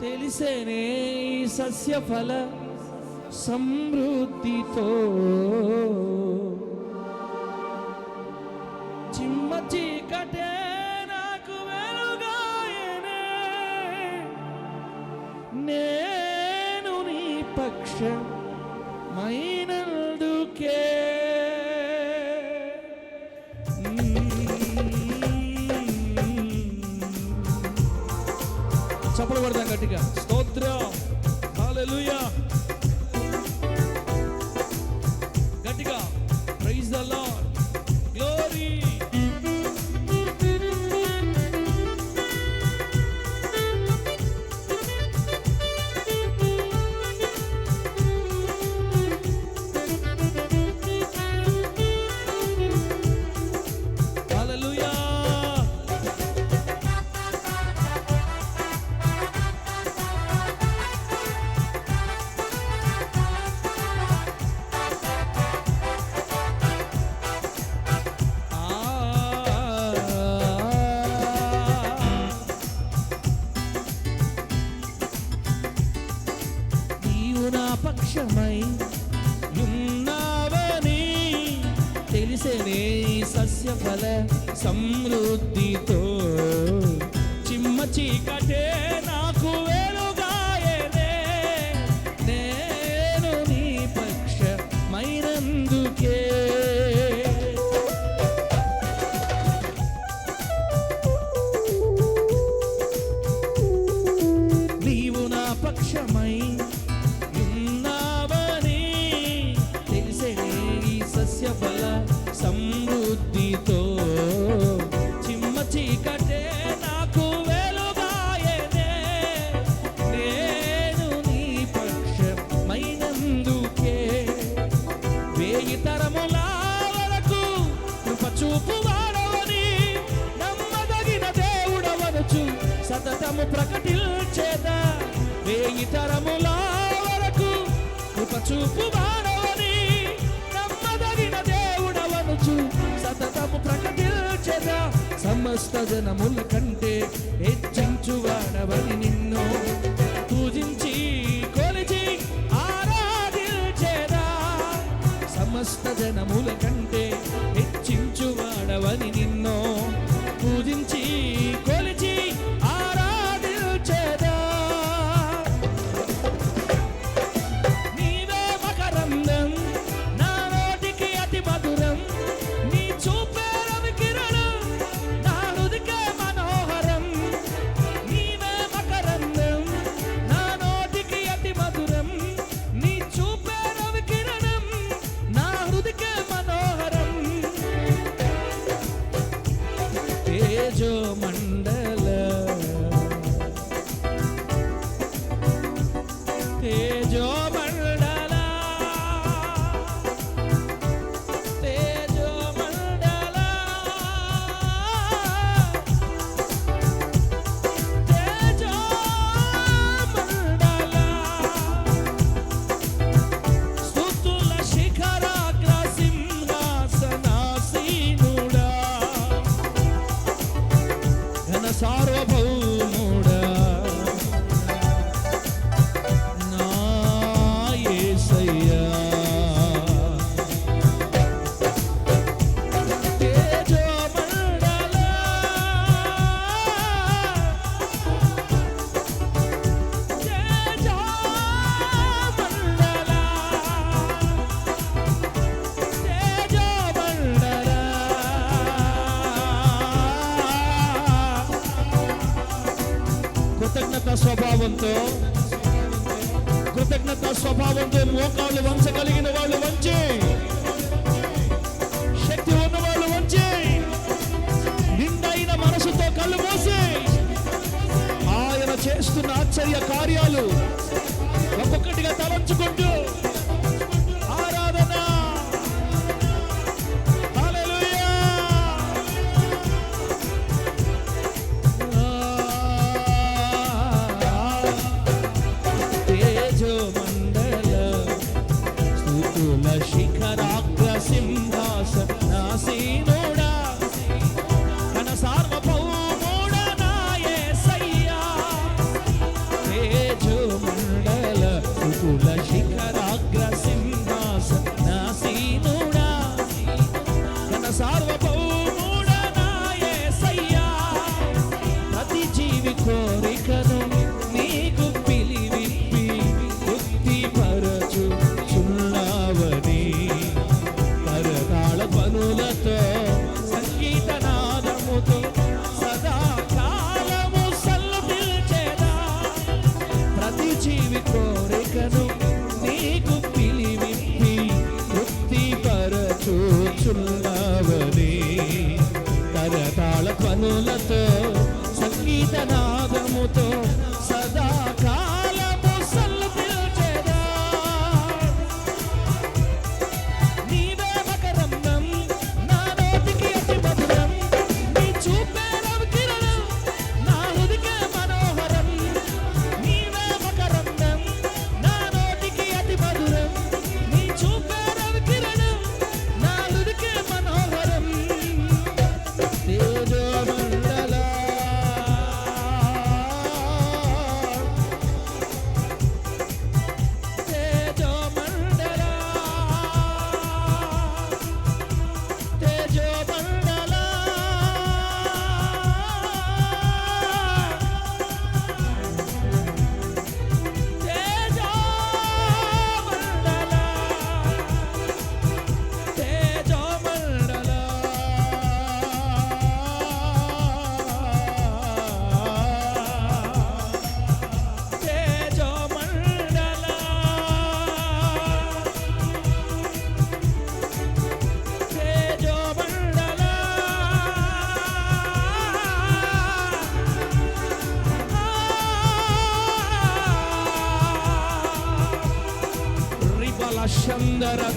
తెలిసేనే ఈ సస్యఫల సమృద్ధితో. చిమ్మ చీకటే I'm. సతతము ప్రకటించేద? వేయి తరముల వరకు కృప చూపు మానవని నమ్మదగిన దేవుడవనుచు సతతము ప్రకటించేద? సమస్త జనముల కంటే హెచ్చించువాడవని నిన్ను పూజించి కొలిచి ఆరాధించేదా? సమస్త జనముల కంటే హెచ్చించువాడవని నిన్ను పూజించి కొలిచి ఆశ్చర్య కార్యాలు. ఒక్కొక్కటిగా తలంచుకుంటూ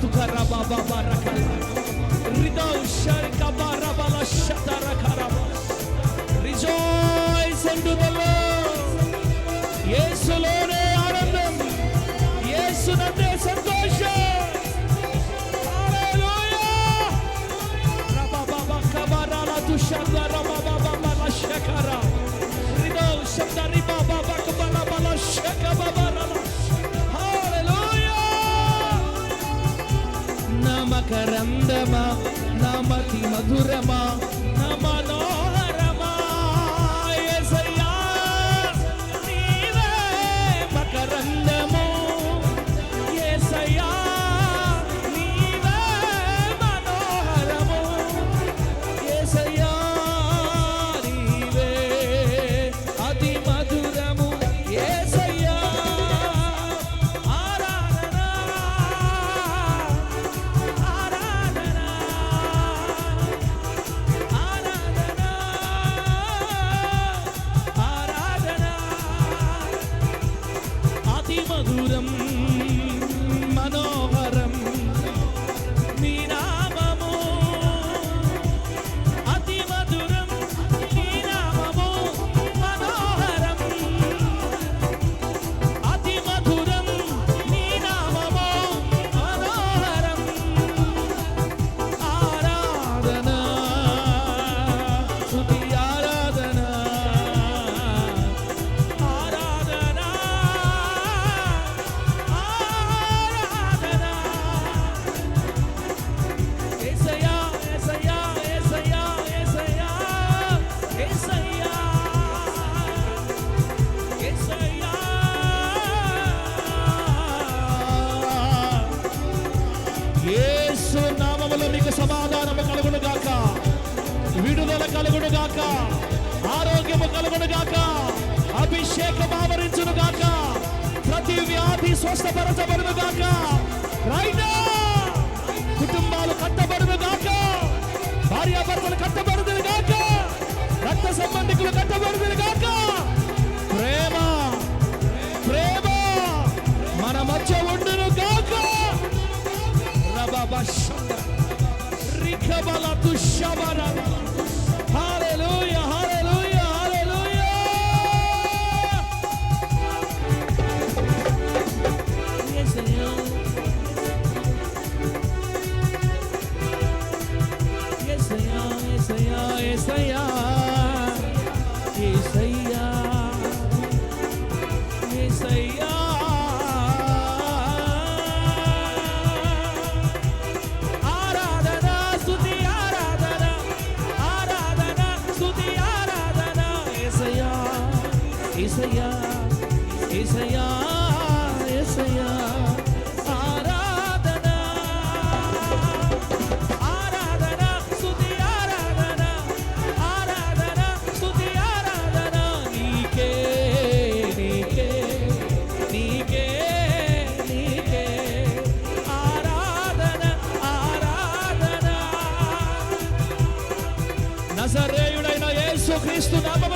tu caraba, barra, మధురమా గాక. ఆరోగ్యము కలుగును గాక. అభిషేకం ఆవరించును గాక. ప్రతి వ్యాధి స్వస్థపరచబడును గాక. రైనా కుటుంబాలు కట్టబడును గాక. భార్యాభర్తలు కట్టబడుదును గాక. రక్త సంబంధికులు కట్టబడుదును గాక. ప్రేమ ప్రేమ మన మధ్య ఉండును గాక. రబా రిఖబల తుషబరా క్రీస్తు నామము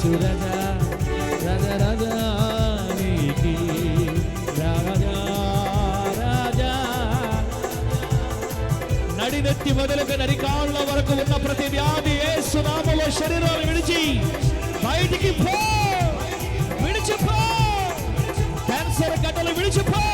యేసు రాజా రాజా రాజా రాజా. నడినెత్తి మొదలుగా నరికాళ్ళ వరకు ఉన్న ప్రతి వ్యాధి ఏ సునామలో శరీరాలు విడిచి బయటికి పో విడిచిపో. క్యాన్సర్ గడ్డలు విడిచిపో.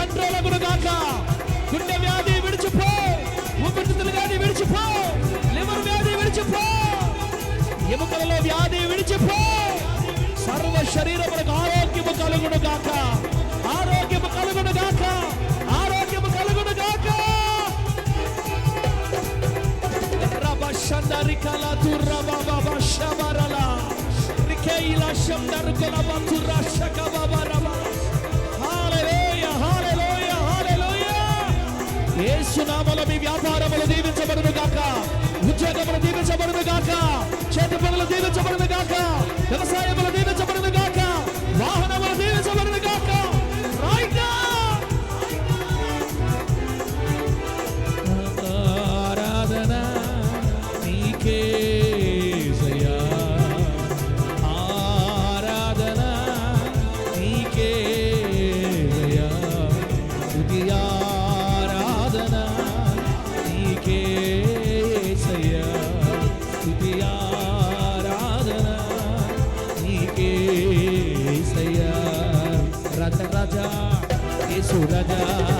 కంట్రోల్ గురుగాక గుండె వ్యాధి విడిచిపో. ఊపిరితిత్తుల వ్యాధి విడిచిపో. లివర్ వ్యాధి విడిచిపో. ఎముకలలో వ్యాధి విడిచిపో. సర్వ శరీరములకు ఆరోగ్యము కలుగును గాక. ఆరోగ్యము కలుగును గాక. ఆరోగ్యము కలుగును గాక. రబషందరికల దుర్రబబ శబరల రికేయిల శందరుకుల బతుర శకబబరబ యేసు మీ వ్యాపారములు దీవించబడును గాక. ఉద్యోగములు దీవించబడును గాక. చేతి పనులు దీవించబడును గాక. వ్యవసాయములు దీవించబడు রাজা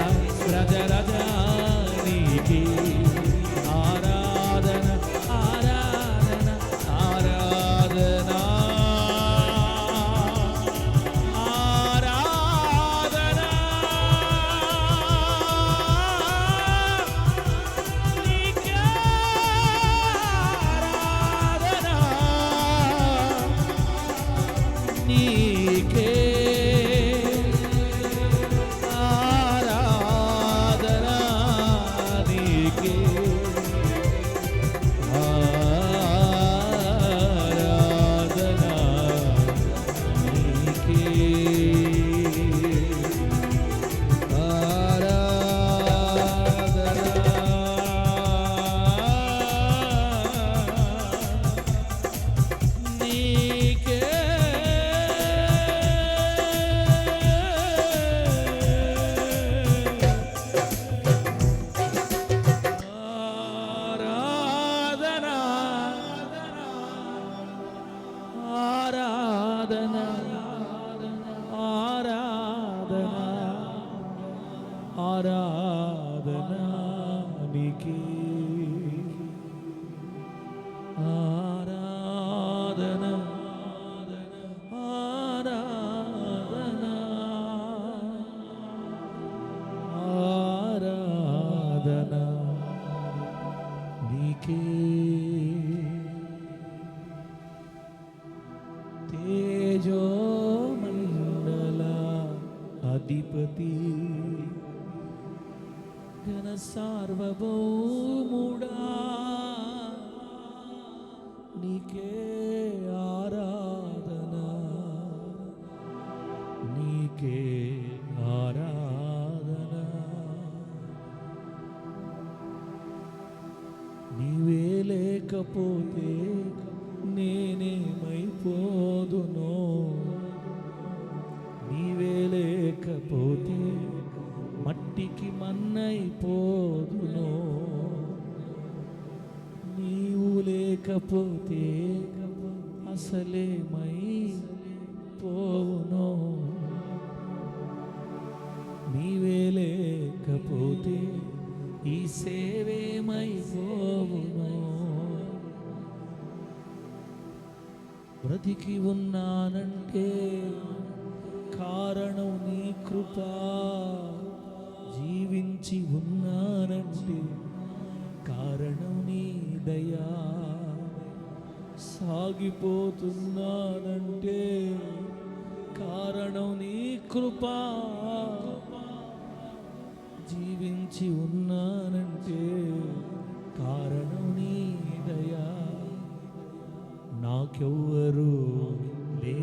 లేకపోతే నేనేమైపోదును? నీవే లేకపోతే మట్టికి మన్నైపోదును? నీవు లేకపోతే అసలేమై పోవును నీవే లేకపోతే ఈ సేవేమైపోవును? బ్రతికి ఉన్నానంటే కారణం నీ కృప. జీవించి ఉన్నానంటే కారణం నీ దయా. సాగిపోతున్నానంటే కారణం నీ కృప. జీవించి ఉన్నానంటే కారణం నీ దయా. నాకెవ్వరు లే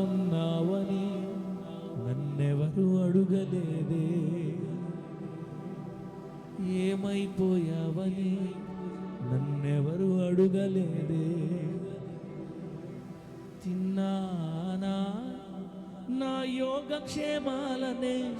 ఉన్నావని నన్నెవరు అడుగలేదే. ఏమైపోయావని నన్నెవరు అడుగలేదే. తిన్నానా నా యోగక్షేమాలనే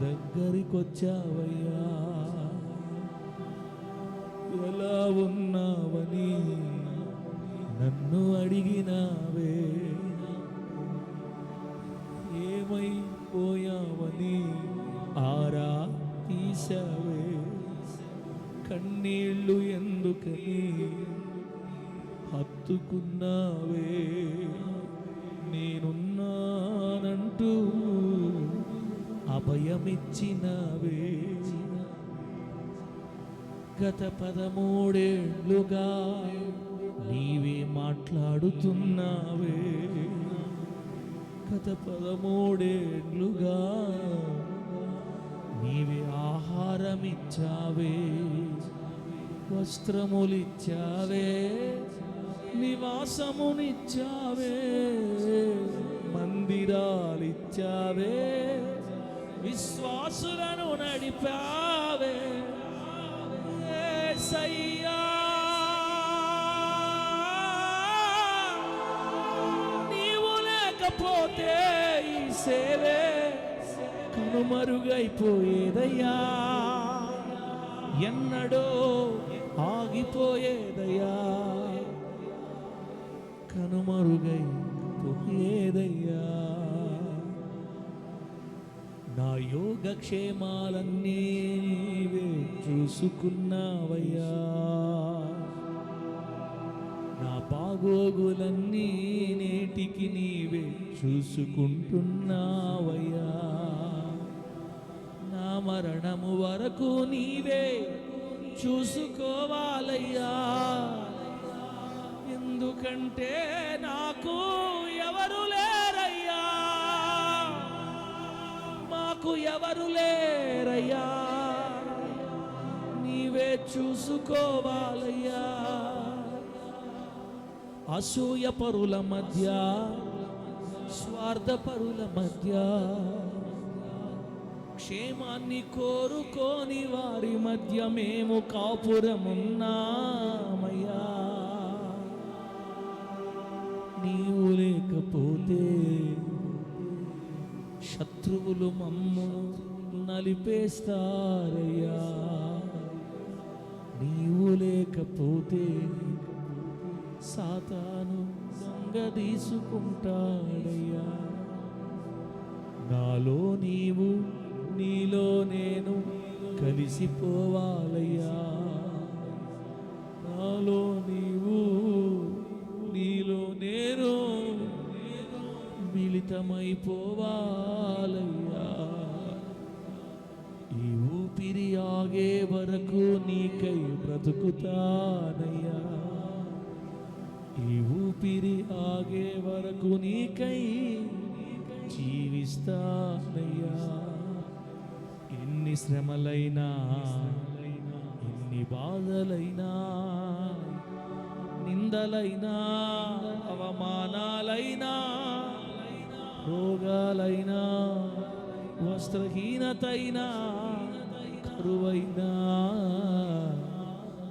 దగ్గరికొచ్చావయ్యా. ఎలా ఉన్నావని నన్ను అడిగినావే. ఏమైపోయావని ఆరా తీసావే కన్నీళ్ళు ఎందుకని హత్తుకున్నావే. నేనున్నానంటూ అభయమిచ్చినవే గత పదమూడేళ్ళుగా నీవే మాట్లాడుతున్నావే గత పదమూడేళ్ళుగా నీవే ఆహారమిచ్చావే వస్త్రములిచ్చావే నివాసమునిచ్చావే మందిరాలిచ్చావే విశ్వాసులను నడిపావే. యేసయ్యా నీవు లేకపోతే ఈ సేవే కనుమరుగైపోయేదయ్యా ఎన్నడో ఆగిపోయేదయ్యా. కనుమరుగైపోయేదయ్యా నా యోగక్షేమాలన్నీ నీవే చూసుకున్నావయ్యా. నా బాగోగులన్నీ నేటికి నీవే చూసుకుంటున్నావయ్యా. నా మరణము వరకు నీవే చూసుకోవాలయ్యా. ఎందుకంటే నాకు ఎవరు లే మాకు ఎవరు లేరయ్యా? నీవే చూసుకోవాలయ్యా. అసూయ పరుల మధ్య స్వార్థ పరుల మధ్య క్షేమాన్ని కోరుకోని వారి మధ్య మేము కాపురమున్నామయ్యా. నీవు లేకపోతే శత్రువులు మమ్ము నలిపేస్తారయ్యా. నీవు లేకపోతే సాతాను దొంగ తీసుకుంటాడయ్యా. నాలో నీవు నీలో నేను కలిసిపోవాలయ్యా. నాలో నీ మిళితమైపోవాలయ్యా ఈ ఊపిరి ఆగే వరకు నీకై బ్రతుకుతానయ్యా. ఈ ఊపిరి ఆగే వరకు నీకై జీవిస్తానయ్యా. ఎన్ని శ్రమలైనా ఎన్ని బాధలైనా నిందలైనా అవమానాలైనా రోగాలైనా వస్త్రహీనతైనా కరువైనా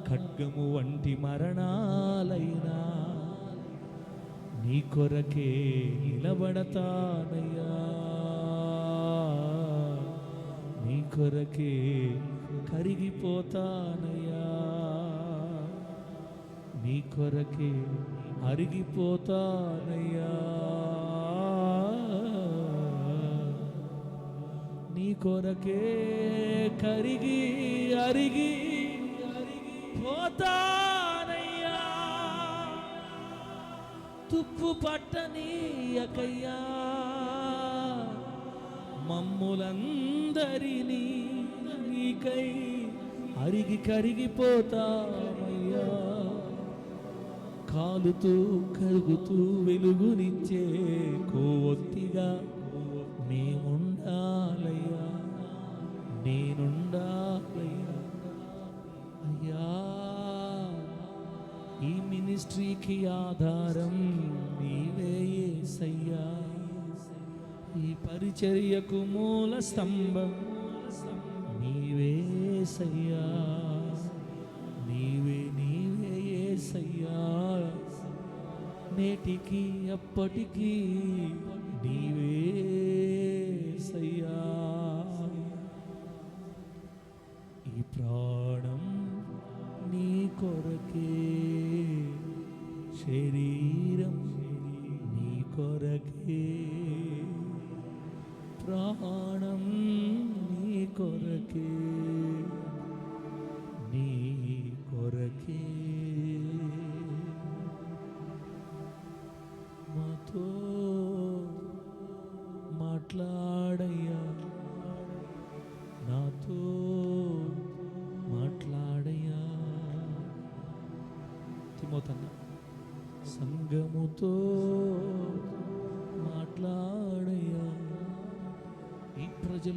ఖడ్గము వంటి మరణాలైనా నీ కొరకే నిలబడతానయ్యా. నీ కొరకే కరిగిపోతానయ్యా. నీ కొరకే అరిగిపోతానయ్యా. నీ కొరకే కరిగి అరిగి పోతానయ్యా. తుప్పు పట్టనీయకయ్యా. మమ్ములందరినీ నీకై అరిగి కరిగిపోతామయ్యా కాలుతూ కరుగుతూ వెలుగునిచ్చే కోవొత్తిగా నేనుండాలయ్యా. అయ్యా ఈ మినిస్ట్రీకి ఆధారం నీవే యేసయ్యా ఈ పరిచర్యకు మూల స్తంభం నీవే సయ్యా నీవే నీవే యేసయ్యా నేటికి అప్పటికీ నీవే ఈ